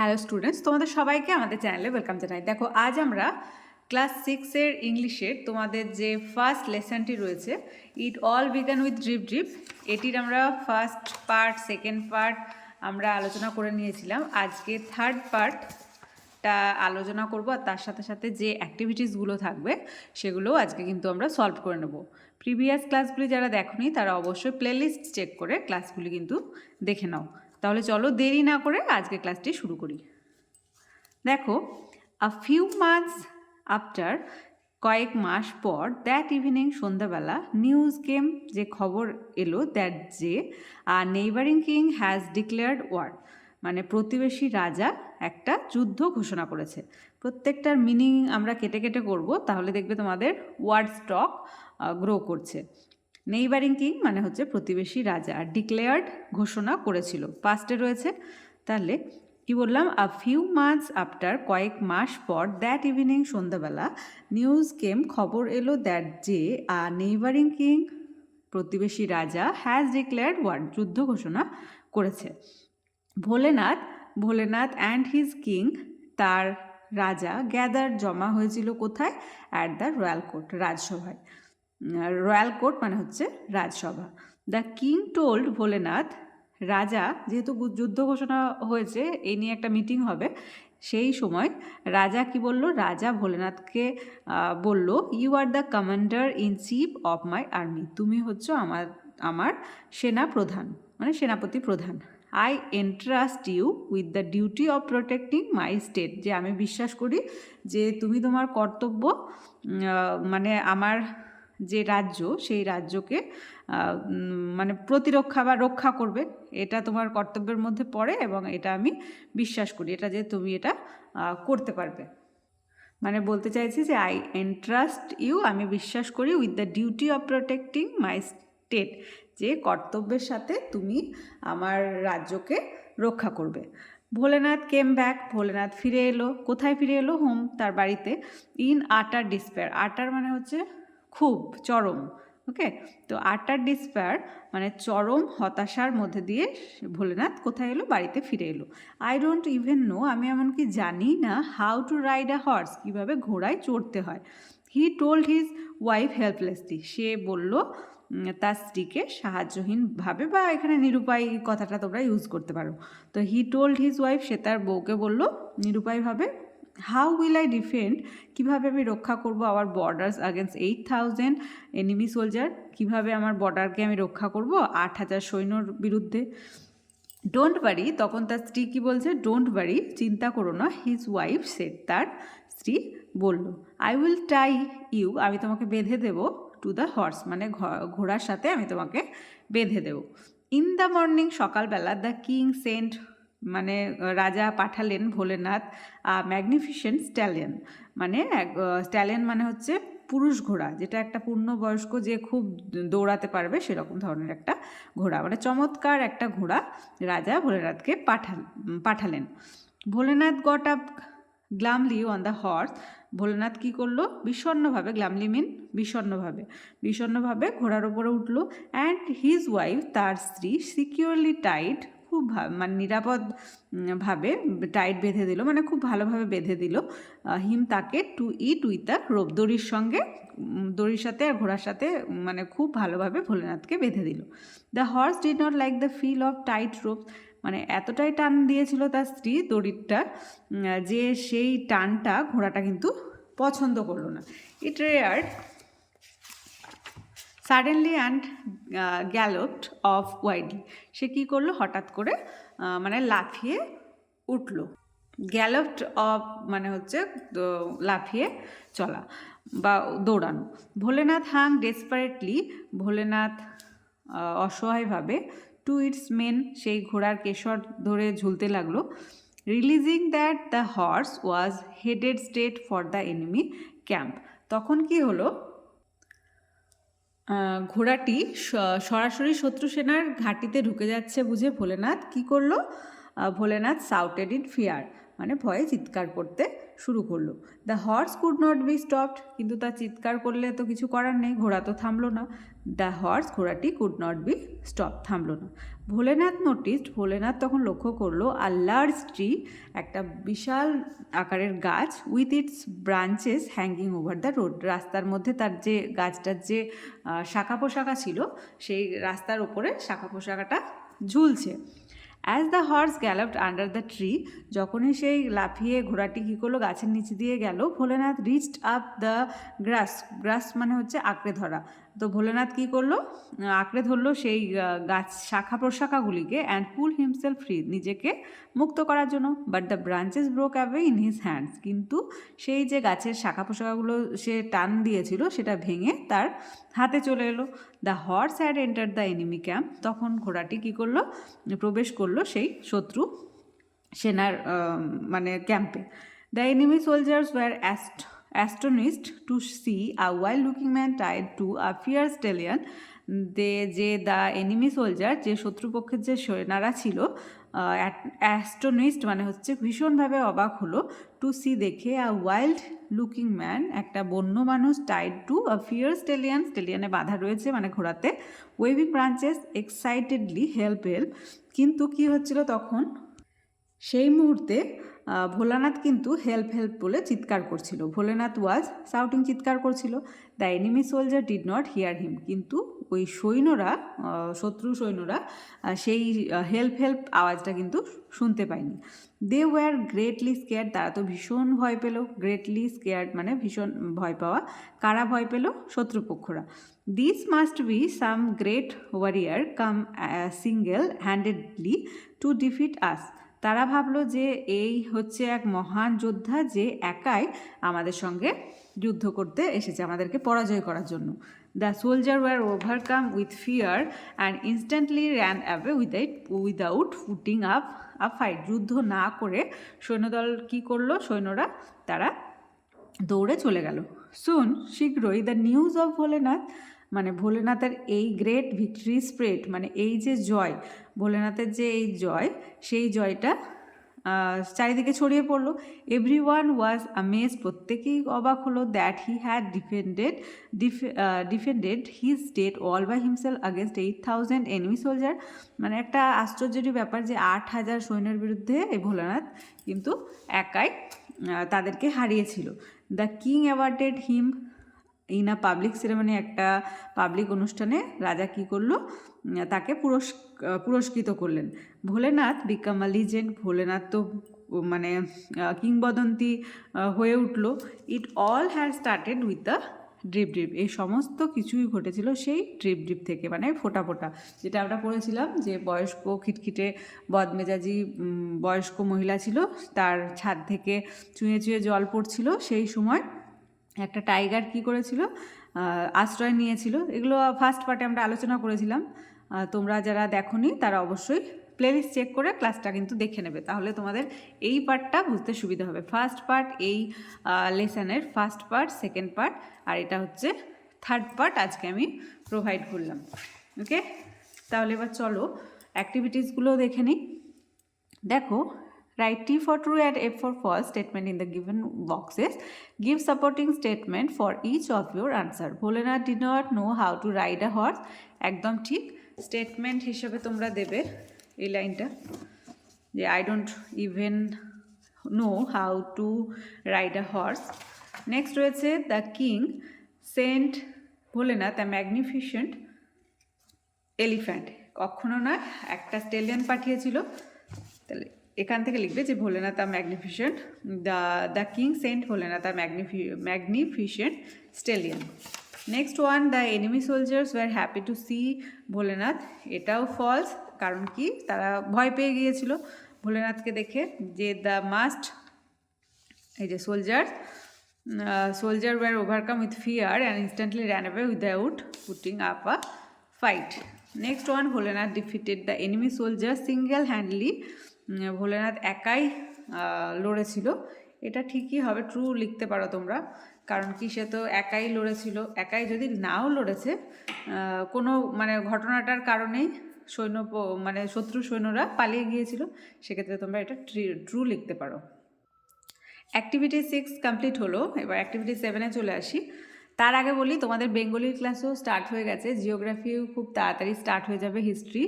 Hello students তোমাদের সবাইকে আমাদের চ্যানেলে ওয়েলকাম জানাই। দেখো, আজ আমরা ক্লাস সিক্সের ইংলিশের তোমাদের যে ফার্স্ট লেসনটি রয়েছে it all began with drip drip এটির আমরা ফার্স্ট পার্ট সেকেন্ড পার্ট আমরা আলোচনা করে নিয়েছিলাম। আজকে থার্ড পার্টটা আলোচনা করব আর তার সাথে সাথে যে অ্যাক্টিভিটিসগুলো থাকবে, সেগুলোও আজকে কিন্তু আমরা সলভ করে নেব। প্রিভিয়াস ক্লাসগুলি যারা দেখোনি, তারা অবশ্যই প্লেলিস্ট চেক করে ক্লাসগুলি কিন্তু দেখে নাও। তাহলে চলো দেরি না করে আজকে ক্লাসটি শুরু করি। দেখো আ ফিউ মান্থস আফটার কয়েক মাস পর দ্যাট ইভিনিং সন্ধ্যাবেলা নিউজ কেম যে খবর এলো দ্যাট যে neighbouring king has declared war মানে প্রতিবেশী রাজা একটা যুদ্ধ ঘোষণা করেছে। প্রত্যেকটার মিনিং আমরা কেটে কেটে করব, তাহলে দেখবে তোমাদের ওয়ার্ড স্টক গ্রো করছে। নেইবারিং কিং মানে হচ্ছে প্রতিবেশী রাজা, আর ডিক্লেয়ার্ড ঘোষণা করেছিল। পাস্টে রয়েছে। তাহলে কি বললাম? আ ফিউ মান্থস আফটার কয়েক মাস পর দ্যাট ইভিনিং সন্ধ্যাবেলা নিউজ কেম খবর এলো দ্যাট যে আ নেইবারিং কিং প্রতিবেশী রাজা হ্যাজ ডিক্লেয়ার্ড ওয়ার যুদ্ধ ঘোষণা করেছে। Bholenath Bholenath and his king তার রাজা গ্যাদার জমা হয়েছিল কোথায়? অ্যাট দ্য রয়্যাল কোর্ট রাজসভায়। রয়্যাল কোর্ট মানে হচ্ছে রাজসভা। দ্য কিং টোল্ড ভোলেনাথ, রাজা যেহেতু যুদ্ধ ঘোষণা হয়েছে, এই নিয়ে একটা মিটিং হবে। সেই সময় রাজা কি বলল? রাজা ভোলেনাথকে বলল you are the commander in chief of my army তুমি হচ্ছে আমার আমার সেনা প্রধান মানে সেনাপতি প্রধান। I entrust you with the duty of protecting my state যে আমি বিশ্বাস করি যে তুমি তোমার কর্তব্য মানে আমার যে রাজ্য, সেই রাজ্যকে মানে প্রতিরক্ষা বা রক্ষা করবে। এটা তোমার কর্তব্যের মধ্যে পড়ে এবং এটা আমি বিশ্বাস করি। এটা যে তুমি এটা করতে পারবে। মানে বলতে চাইছি যে আই এন্ট্রাস্ট ইউ আমি বিশ্বাস করি with the duty of protecting my state যে কর্তব্যের সাথে তুমি আমার রাজ্যকে রক্ষা করবে। ভোলেনাথ কেম ব্যাক ভোলেনাথ ফিরে এলো। কোথায় ফিরে এলো? হোম তার বাড়িতে। ইন আটার ডিসপেয়ার আটার মানে হচ্ছে খুব চরম ওকে তো আটার ডিসপেয়ার মানে চরম হতাশার মধ্যে দিয়ে ভোলেনাথ কোথায় এলো? বাড়িতে ফিরে এলো। আই ডোন্ট ইভেন নো আমি এমনকি জানি না how to ride a horse কীভাবে ঘোড়ায় চড়তে হয়। He told his wife helplessly সে বলল তার স্ত্রীকে সাহায্যহীনভাবে বা এখানে নিরুপায় কথাটা তোমরা ইউজ করতে পারো। তো হি টোল্ড হিজ ওয়াইফ সে তার বউকে বলল নিরুপায়ভাবে হাউ উইল আই ডিফেন্ড কীভাবে আমি রক্ষা করব our borders against eight thousand enemy soldier কীভাবে আমার বর্ডারকে আমি রক্ষা করব? আট হাজার সৈন্যর বিরুদ্ধে। ডোন্ট বারি তখন তার স্ত্রী কী বলছে? ডোন্ট বারি চিন্তা করো না। হিজ ওয়াইফ সেট তার স্ত্রী বলল আই উইল টাই ইউ আমি তোমাকে বেঁধে দেব টু দ্য হর্স মানে ঘোড়ার সাথে আমি তোমাকে বেঁধে দেব। ইন দ্য মর্নিং সকালবেলা দ্য কিং সেন্ট মানে রাজা পাঠালেন ভোলেনাথ ম্যাগনিফিসেন্ট স্ট্যালিয়ন মানে স্ট্যালিয়ন মানে হচ্ছে পুরুষ ঘোড়া, যেটা একটা পূর্ণবয়স্ক যে খুব দৌড়াতে পারবে সেরকম ধরনের একটা ঘোড়া। মানে চমৎকার একটা ঘোড়া রাজা ভোলেনাথকে পাঠাল পাঠালেন। Bholenath got up glumly on the horse Bholenath কী করল? বিষণ্ণভাবে গ্লামলি মিন বিষণ্ণভাবে বিষণ্ণভাবে ঘোড়ার ওপরে উঠল। অ্যান্ড হিজ ওয়াইফ তার স্ত্রী সিকিউরলি টাইট খুব মানে নিরাপদ ভাবে টাইট বেঁধে দিল মানে খুব ভালোভাবে বেঁধে দিল। হিম তাকে to it with the rope. দড়ির সঙ্গে দড়ির সাথে আর ঘোড়ার সাথে মানে খুব ভালোভাবে ভোলেনাথকে বেঁধে দিল। The horse did not like the feel of tight rope. মানে এতটাই টান দিয়েছিল তার স্ত্রী দড়িরটা যে সেই টানটা ঘোড়াটা কিন্তু পছন্দ করল না। It rear suddenly and galloped off wildly সে কী করল? হঠাৎ করে মানে লাফিয়ে উঠল। গ্যালপড অফ মানে হচ্ছে লাফিয়ে চলা বা দৌড়ানো। ভোলেনাথ হাং ডেসপারেটলি ভোলেনাথ অসহায়ভাবে টু ইটস মেন সেই ঘোড়ার কেশর ধরে ঝুলতে লাগল। Realising that the horse was headed straight for the enemy camp তখন কি হলো? ঘোড়াটি সরাসরি শত্রু সেনার ঘাঁটিতে ঢুকে যাচ্ছে বুঝে ভোলেনাথ কি করল? ভোলেনাথ সাউটেড ইন ফিয়ার মানে ভয়ে চিৎকার করতে শুরু করল। The horse could not be stopped কিন্তু তা চিৎকার করলে তো কিছু করার নেই, ঘোড়া তো থামলো না। দ্য হর্স ঘোড়াটি কুড নট বি স্টপ থামলো না। ভোলেনাথ নোটিসড ভোলেনাথ তখন লক্ষ্য করল আর লার্জ ট্রি একটা বিশাল আকারের গাছ with its branches hanging over the road রাস্তার মধ্যে তার যে গাছটার যে শাখা পোশাকা ছিল, সেই রাস্তার ওপরে শাখা পোশাকাটা ঝুলছে। As the horse galloped under the tree যখনই সেই লাফিয়ে ঘোড়াটি কী করল, গাছের নিচে দিয়ে গেল, Bholenath reached up the grasp grasp মানে হচ্ছে আঁকড়ে ধরা। তো ভোলেনাথ কী করল? আঁকড়ে ধরলো সেই গাছ শাখা প্রশাখাগুলিকে অ্যান্ড পুল হিমসেলফ ফ্রি নিজেকে মুক্ত করার জন্য। But the branches broke away in his hands কিন্তু সেই যে গাছের শাখা প্রশাখাগুলো সে টান দিয়েছিল, সেটা ভেঙে তার হাতে চলে এলো। The horse had enter the enemy camp তখন ঘোড়াটি কী করল? প্রবেশ করল সেই শত্রু সেনার মানে ক্যাম্পে the enemy soldiers were asked astonished to see a wild looking man tied to a fiery stallion they, যে দ্য এনিমি সোলজার, যে শত্রুপক্ষের যে সেনারা ছিল অ্যাস্ট্রোনিস্ট মানে হচ্ছে ভীষণভাবে অবাক হলো, টু সি দেখে আ ওয়াইল্ড লুকিং ম্যান একটা বন্য মানুষ tied to a fear stallion স্টেলিয়ানে বাধা রয়েছে মানে ঘোড়াতে, waving branches excitedly help help, কিন্তু কি হচ্ছিল তখন? সেই মুহূর্তে ভোলানাথ কিন্তু হেল্প হেল্প বলে চিৎকার করছিল। ভোলেনাথ ওয়াজ সাউটিং চিৎকার করছিল। The enemy soldier did not hear him কিন্তু ওই সৈন্যরা শত্রু সৈন্যরা সেই হেল্প হেল্প আওয়াজটা কিন্তু শুনতে পায়নি। দে ওয়ার গ্রেটলি স্কেয়ার তারা তো ভীষণ ভয় পেল। গ্রেটলি স্কেয়ার মানে ভীষণ ভয় পাওয়া। কারা ভয় পেল? শত্রুপক্ষরা। This must be some great warrior come single handedly to defeat us তারা ভাবলো যে এই হচ্ছে এক মহান যোদ্ধা যে একাই আমাদের সঙ্গে যুদ্ধ করতে এসেছে আমাদেরকে পরাজয় করার জন্য। The soldier were overcome with fear and instantly ran away without without putting up a fight যুদ্ধ না করে সৈন্যদল কী করল? সৈন্যরা তারা দৌড়ে চলে গেল। সুন শীঘ্রই দ্য নিউজ অফ ভোলেনাথ মানে ভোলেনাথের এই গ্রেট ভিক্টরি স্প্রেড মানে এই যে জয়, ভোলেনাথের যে এই জয়, সেই জয়টা চারিদিকে ছড়িয়ে পড়ল। এভরি ওয়ান ওয়াজ আমেজ প্রত্যেকেই অবাক হলো that he had defended defended his state all by himself against eight thousand enemy soldier মানে একটা আশ্চর্যের ব্যাপার যে আট হাজার সৈন্যের বিরুদ্ধে এই ভোলানাথ কিন্তু একাই তাদেরকে হারিয়েছিল। The king awarded him in a public ceremony একটা পাবলিক অনুষ্ঠানে রাজা কি করল? তাকে পুরস্ক, পুরস্কৃত করলেন। Bholenath became a legend, Bholenath তো মানে কিংবদন্তি হয়ে উঠল। It all had started with the drip drip এই সমস্ত কিছুই ঘটেছিল সেই ড্রিপ ড্রিপ থেকে মানে ফোটা ফোটা। যেটা আমরা পড়েছিলাম যে বয়স্ক খিটখিটে বদমেজাজি বয়স্ক মহিলা ছিল, তার ছাদ থেকে চুঁয়ে চুঁয়ে জল পড়ছিল সেই সময়। একটা টাইগার কি করেছিল? আশ্রয় নিয়েছিল। এগুলো ফার্স্ট পার্টে আমরা আলোচনা করেছিলাম। তোমরা যারা দেখোনি, তারা অবশ্যই প্লেলিস্ট চেক করে ক্লাসটা কিন্তু দেখে নেবে। তাহলে তোমাদের এই পার্টটা বুঝতে সুবিধা হবে। ফার্স্ট পার্ট এই লেসনের ফার্স্ট পার্ট সেকেন্ড পার্ট আর এটা হচ্ছে থার্ড পার্ট আজকে আমি প্রোভাইড করলাম। ওকে তাহলে এবার চলো অ্যাক্টিভিটিসগুলো দেখে নিই। দেখো write T for true and F for false statement in the given boxes. Give supporting statement for each of your answer. Bholenath did not know how to ride a horse. একদম ঠিক statement হিসেবে তোমরা দেবে এই লাইনটা যে I don't even know how to ride a horse next রয়েছে the king sent Bholenath the magnificent elephant কখনো না একটা স্টেলিয়ান পাঠিয়েছিল তাহলে এখান থেকে লিখবে যে Bholenath a magnificent the the king sent Bholenath ম্যাগনিফি magnificent stallion. Next one the enemy soldiers were happy to see Bholenath. এটাও ফলস কারণ কি? তারা ভয় পেয়ে গিয়েছিল ভোলেনাথকে দেখে যে দ্য মাস্ট এই যে soldier soldier were overcome with fear and instantly ran away without putting up a fight next one Bholenath defeated the enemy soldier single handedly Bholenath একাই লড়েছিল। এটা ঠিকই হবে ট্রু লিখতে পারো তোমরা। কারণ কি, সে তো একাই লড়েছিল, একাই যদি নাও লড়েছে কোনো মানে ঘটনাটার কারণেই সৈন্য মানে শত্রু সৈন্যরা পালিয়ে গিয়েছিল, সেক্ষেত্রে তোমরা এটা ট্রু লিখতে পারো। অ্যাক্টিভিটি সিক্স কমপ্লিট হলো, এবার অ্যাক্টিভিটি সেভেনে চলে আসি। তার আগে বলি, তোমাদের বেঙ্গলির ক্লাসও স্টার্ট হয়ে গেছে। জিওগ্রাফিও খুব তাড়াতাড়ি স্টার্ট হয়ে যাবে হিস্ট্রি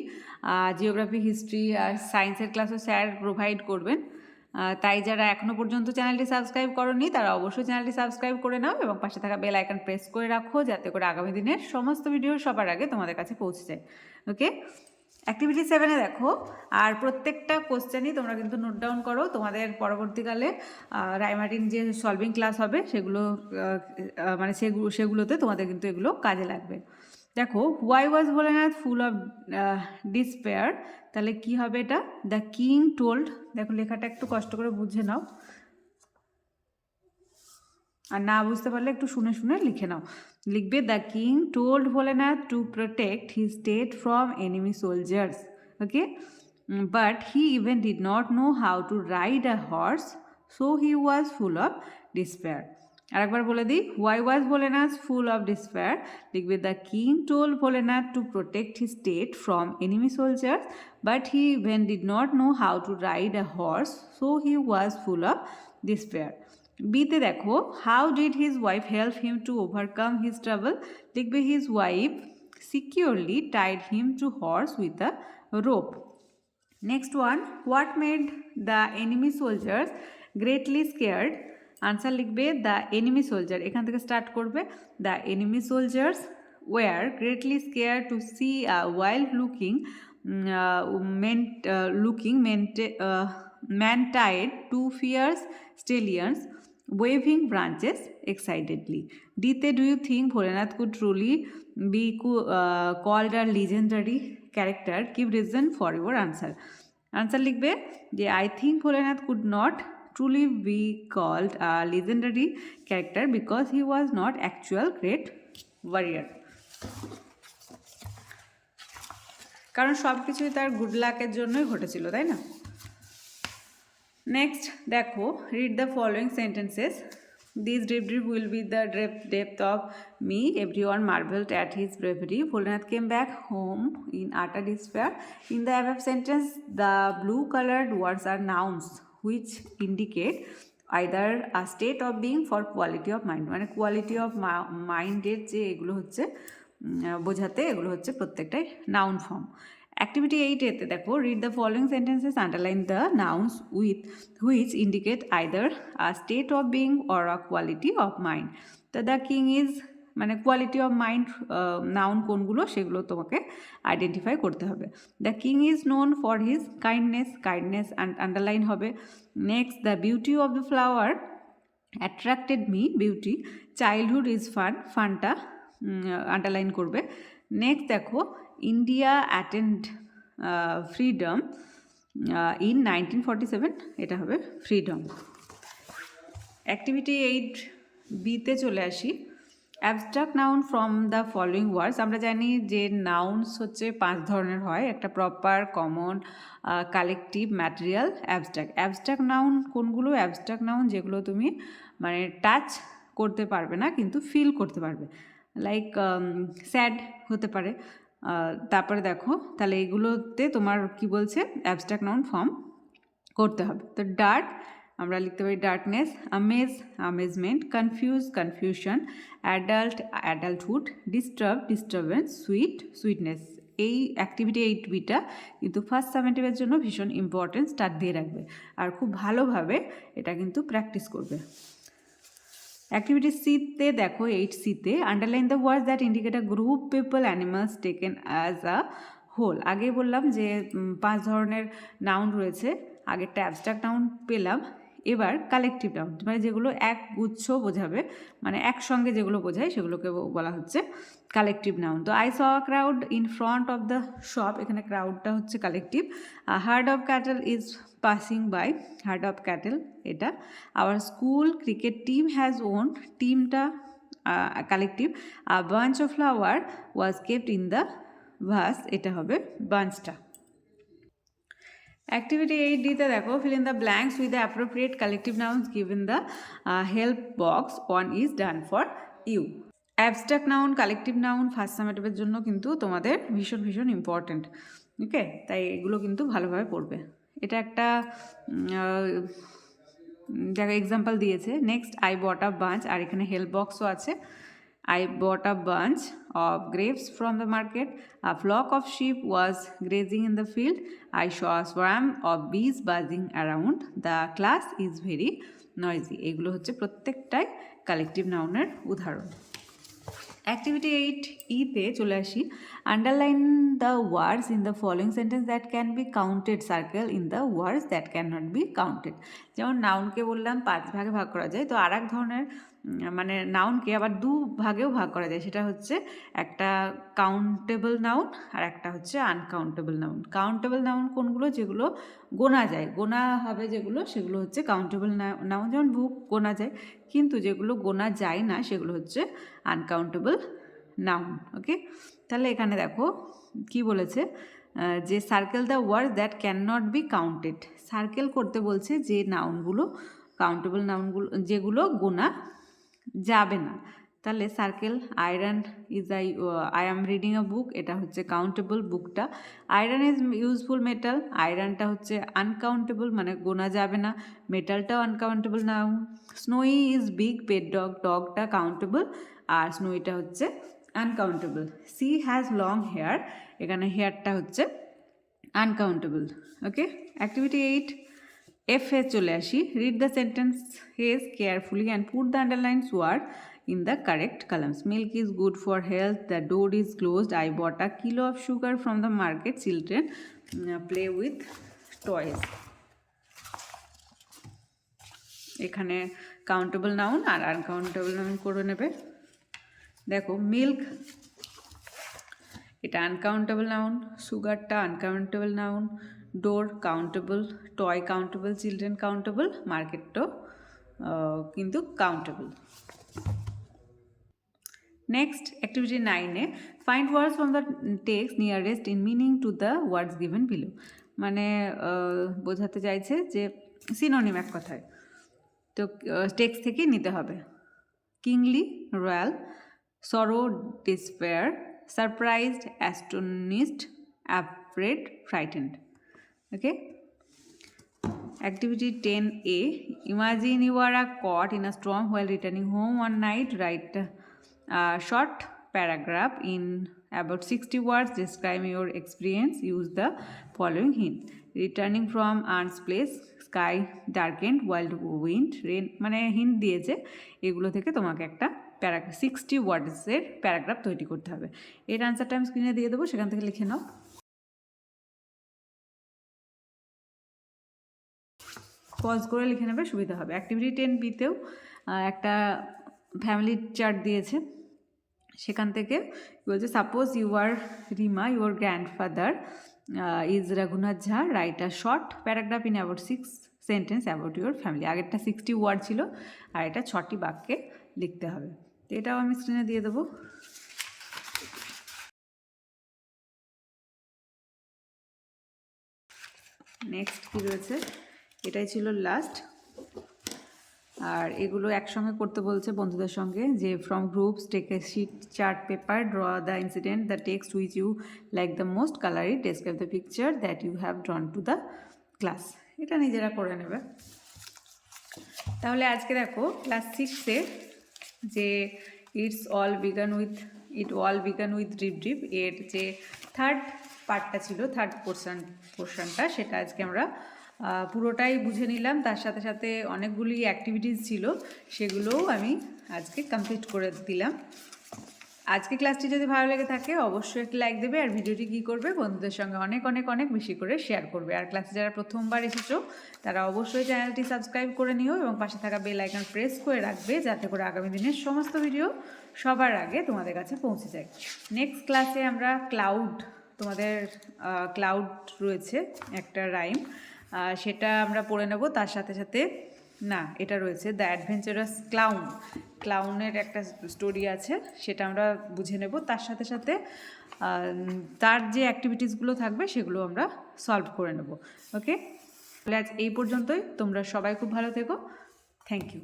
জিওগ্রাফি হিস্ট্রি আর সায়েন্সের ক্লাসও স্যার প্রোভাইড করবেন। তাই যারা এখনও পর্যন্ত চ্যানেলটি সাবস্ক্রাইব করনি, তারা অবশ্যই চ্যানেলটি সাবস্ক্রাইব করে নাও এবং পাশে থাকা বেল আইকন প্রেস করে রাখো, যাতে করে আগামী দিনের সমস্ত ভিডিও সবার আগে তোমাদের কাছে পৌঁছে যায়। ওকে অ্যাক্টিভিটি সেভেনে দেখো আর প্রত্যেকটা কোশ্চেনই তোমরা কিন্তু নোট ডাউন করো। তোমাদের পরবর্তীকালে আহ, রায়মার্টিন যে সলভিং ক্লাস হবে সেগুলো মানে সেগুলো সেগুলোতে তোমাদের কিন্তু এগুলো কাজে লাগবে। দেখো why was Bholenath full of despair তাহলে কি হবে এটা? দ্য কিং টোল্ড দেখো লেখাটা একটু কষ্ট করে বুঝে নাও। আর না বুঝতে পারলে একটু শুনে শুনে লিখে নাও। লিখবে the king told Bholenath to protect he state from enemy soldiers. Okay? But he even did not know how to ride a horse, so he was full of despair আরেকবার বলে দিই, why was Bholenath full of despair লিখবে the king told Bholenath to protect he state from enemy soldiers, but he even did not know how to ride a horse, so he was full of despair বিতে দেখো how did his wife help him to overcome his travel লিখবে his wife securely tied him to horse with a rope next one what made the enemy soldiers greatly scared answer লিখবে the enemy soldier এখান থেকে start করবে the enemy soldiers were greatly scare to see a wild looking meant looking মেন্টে man tied to fierce stallions waving branches excitedly ডিতে do you think Bholenath could truly be কু called a legendary character give reason for your answer answer লিখবে যে I think Bholenath could not truly be called a legendary character because he was not actual great warrior কারণ সব কিছুই তার good লাকের জন্যই ঘটেছিল, তাই না? নেক্সট দেখো read the following sentences this drip will be the drape depth of me every one marvelled at his bravery Bholanath came back home in utter despair in the above sentence the blue coloured words are nouns which indicate either a state of being for quality of mind মানে quality of মাইন্ডের যে এগুলো হচ্ছে বোঝাতে এগুলো হচ্ছে প্রত্যেকটাই noun form activity এইটেতে দেখো read the following sentences underline the nouns with which indicate either a state of being or a quality of mind তো দ্য কিং ইজ মানে কোয়ালিটি অফ মাইন্ড নাউন কোনগুলো সেগুলো তোমাকে আইডেন্টিফাই করতে হবে। The king is known for his kindness kindness underline হবে। Next the beauty of the flower attracted me beauty childhood is fun ফানটা underline করবে। Next দেখো India attend freedom in nineteen forty seven এটা হবে freedom activity eight বিতে চলে আসি। Abstract noun from the following words আমরা জানি যে নাউন্স হচ্ছে পাঁচ ধরনের হয়, একটা proper common collective material abstract abstract noun কোনগুলো? অ্যাবস্ট্রাক্ট নাউন যেগুলো তুমি মানে টাচ করতে পারবে না, কিন্তু ফিল করতে পারবে। লাইক স্যাড হতে পারে। তারপরে দেখো, তাহলে এগুলোতে তোমার কি বলছে? অ্যাবস্ট্রাক্ট নাউন ফর্ম করতে হবে। তো ডার্ক আমরা লিখতে পারি darkness amaze amazement confuse confusion adult adulthood disturb disturbance sweet sweetness এই অ্যাক্টিভিটি এইট বিটা কিন্তু ফার্স্ট সামেটিভের জন্য ভীষণ ইম্পর্টেন্ট স্টার্ট দিয়ে রাখবে। আর খুব ভালোভাবে এটা কিন্তু প্র্যাকটিস করবে। অ্যাক্টিভিটি সিতে দেখো এইট সিতে underline the word that indicate a group people animals taken as a whole আগে বললাম যে পাঁচ ধরনের নাউন রয়েছে। আগেরটা অ্যাবস্ট্রাক্ট নাউন পেলাম। এবার কালেকটিভ নাউন মানে যেগুলো এক গুচ্ছ বোঝাবে মানে একসঙ্গে যেগুলো বোঝায় সেগুলোকে বলা হচ্ছে কালেকটিভ নাউন তো I saw crowd in front of the shop এখানে ক্রাউডটা হচ্ছে collective herd of cattle is passing by herd of cattle এটা। Our school cricket team has own টিমটা collective a bunch of flower was kept in the vase এটা হবে বাঞ্চটা activity eight ডিতে দেখো fill in the blanks with the appropriate collective nouns given the help box one is done for you abstract noun collective noun first সামেটিভের জন্য কিন্তু তোমাদের ভীষণ ভীষণ ইম্পর্ট্যান্ট ওকে তাই এগুলো কিন্তু ভালোভাবে পড়বে। এটা একটা দেখো এক্সাম্পল দিয়েছে। Next I bought a bunch আর এখানে হেল্প বক্সও আছে। I bought a bunch of grapes from the market a flock of sheep was grazing in the field I saw swarm of bees buzzing around the class is very noisy এগুলো হচ্ছে প্রত্যেকটাই collective নাউনের উদাহরণ। Activity eight ইতে চলে আসি। The words in the following sentence that can be counted circle in the words that can not be counted যেমন নাউনকে বললাম, পাঁচ ভাগে ভাগ করা যায়, তো আর এক ধরনের মানে নাউনকে আবার দু ভাগেও ভাগ করা যায়, সেটা হচ্ছে একটা কাউন্টেবল নাউন আর একটা হচ্ছে আনকাউন্টেবল নাউন কাউন্টেবল নাউন কোনগুলো? যেগুলো গোনা যায়, গোনা হবে যেগুলো, সেগুলো হচ্ছে কাউন্টেবল নাউন যেমন বুক গোনা যায়, কিন্তু যেগুলো গোনা যায় না, সেগুলো হচ্ছে আনকাউন্টেবল নাউন ওকে তাহলে এখানে দেখো, কি বলেছে? যে circle the word that can not be counted circle করতে বলছে যে নাউনগুলো কাউন্টেবল নাউনগুলো যেগুলো গোনা যাবে না। তাহলে circle iron is I I am reading a book এটা হচ্ছে কাউন্টেবল বুকটা আয়রন ইজ ইউজফুল মেটাল আয়রনটা হচ্ছে আনকাউন্টেবল মানে গোনা যাবে না। মেটালটাও uncountable now snowy is big pet dog ডগটা countable আর স্নোইটা হচ্ছে uncountable she has long hair এখানে হেয়ারটা হচ্ছে uncountable okay activity eight F A চলে আসি। Read the sentence hedge carefully and put the underlines word in the correct milk is good for health. The door is closed. I bought a kilo of sugar from the market. Children uh, play with toys. এখানে countable noun আর uncountable noun করে নেবে। দেখো milk এটা uncountable noun সুগারটা uncountable noun door countable toy countable children countable মার্কেটটাও কিন্তু countable next activity নাইনে find words from the text nearest in meaning to the words given below মানে বোঝাতে চাইছে যে সিনোনিম এক কথায়। তো টেক্সট থেকেই নিতে হবে। Kingly royal sorrow despair surprised astonished afraid frightened okay activity ten A imagine you are a caught in a strong well returning home one night write short paragraph in about sixty words describe your experience use the following hint returning from earns place sky darkened wild wind rain মানে hint দিয়েছে। এগুলো থেকে তোমাকে একটা paragraph sixty ওয়ার্ডসের paragraph তৈরি করতে হবে। এর আনসারটা আমি স্ক্রিনে দিয়ে দেবো, সেখান থেকে লিখে নাও। পজ করে লিখে নেবে, সুবিধা হবে। অ্যাক্টিভিটি টেন বিতেও একটা ফ্যামিলি চার্ট দিয়েছে। সেখান থেকে বলছে suppose you are Rima your grandfather is Raghunath Jha write a short paragraph in about six sentence about your family আগেরটা সিক্সটি ওয়ার্ড ছিল, আর এটা ছটি বাক্যে লিখতে হবে। এটাও আমি স্ক্রিনে দিয়ে দেবো। নেক্সট কী রয়েছে? এটাই ছিল লাস্ট আর এগুলো একসঙ্গে করতে বলছে বন্ধুদের সঙ্গে যে from groups take a sheet chart paper draw the incident the text which you like the most colour describe the picture that you have drawn to the class এটা নিজেরা করে নেবে। তাহলে আজকে দেখো ক্লাস সিক্সের যে it's all began with it all began with drip drip এর যে থার্ড পার্টটা ছিল থার্ড পোর্শন পোর্শনটা সেটা আজকে আমরা পুরোটাই বুঝে নিলাম। তার সাথে সাথে অনেকগুলি অ্যাক্টিভিটিস ছিল, সেগুলোও আমি আজকে কমপ্লিট করে দিলাম। আজকে ক্লাসটি যদি ভালো লেগে থাকে, অবশ্যই একটি লাইক দেবে আর ভিডিওটি কী করবে বন্ধুদের সঙ্গে অনেক অনেক অনেক বেশি করে শেয়ার করবে। আর ক্লাসে যারা প্রথমবার এসেছ, তারা অবশ্যই চ্যানেলটি সাবস্ক্রাইব করে নিও এবং পাশে থাকা বেল আইকন প্রেস করে রাখবে যাতে করে আগামী দিনের সমস্ত ভিডিও সবার আগে তোমাদের কাছে পৌঁছে যায়। নেক্সট ক্লাসে আমরা ক্লাউড তোমাদের ক্লাউড রয়েছে একটা রাইম সেটা আমরা পড়ে নেব। তার সাথে সাথে না, এটা রয়েছে দ্য অ্যাডভেঞ্চারাস ক্লাউন ক্লাউনের একটা স্টোরি আছে, সেটা আমরা বুঝে নেব। তার সাথে সাথে তার যে অ্যাক্টিভিটিসগুলো থাকবে, সেগুলো আমরা সলভ করে নেব। ওকে তাহলে আজ এই পর্যন্তই। তোমরা সবাই খুব ভালো থেকো। Thank you